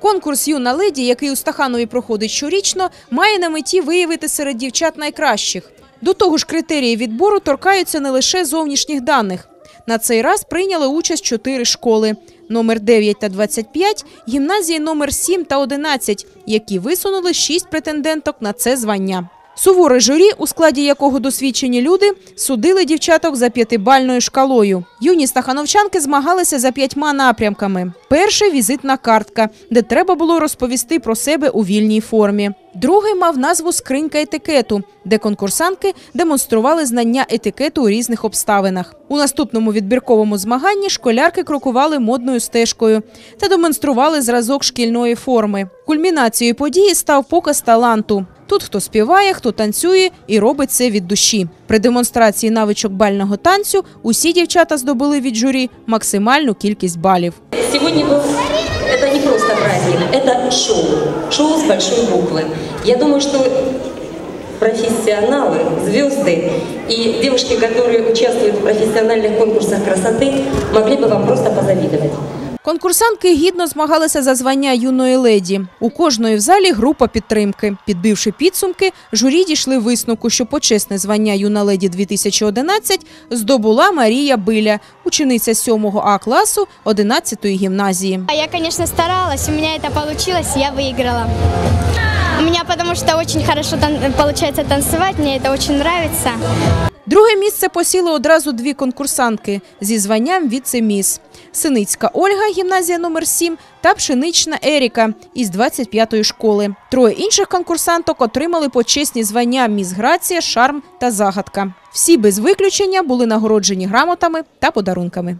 Конкурс Юна леді, який у Стаханові проходить щорічно, має на меті виявити серед дівчат найкращих. До того ж, критерії відбору торкаються не лише зовнішніх даних. На цей раз прийняли участь чотири школи: номер 9 та 25, гімназії номер 7 та 11, які висунули шість претенденток на це звання. Суворе журі, у складі якого досвідчені люди, судили дівчаток за п'ятибальною шкалою. Юні стахановчанки змагалися за п'ятьма напрямками. Перший візитна картка, де треба було розповісти про себе у вільній формі. Другий мав назву Скринька етикету, де конкурсантки демонстрували знання етикету у різних обставинах. У наступному відбірковому змаганні школярки крокували модною стежкою та демонстрували зразок шкільної форми. Кульмінацією події став показ таланту. Тут хто співає, хто танцює і робить це від душі. При демонстрації навичок бального танцю усі дівчата здобули від журі максимальну кількість балів. Сегодня был, это не просто праздник, это шоу. Шоу с большой буквы. Я думаю, что профессионалы, звезды и девушки, которые участвуют в профессиональных конкурсах красоты, могли бы вам просто позавидовать. Конкурсантки гідно змагалися за звання юної леді. У кожної в залі група підтримки. Підбивши підсумки, журі дійшли висновку, що почесне звання юна леді 2011 здобула Марія Биля, учениця 7 А класу 11-ї гімназії. Я, конечно, старалась, у мене це вийшло, я выиграла. У меня потому что очень хорошо тан- получается танцевать, мне это очень нравится. Друге місце посіли одразу дві конкурсантки зі званням віце-міс. Синицька Ольга, гімназія номер 7 та Пшенична Еріка із 25-ї школи. Троє інших конкурсанток отримали почесні звання Міс Грація, Шарм та Загадка. Всі без виключення були нагороджені грамотами та подарунками.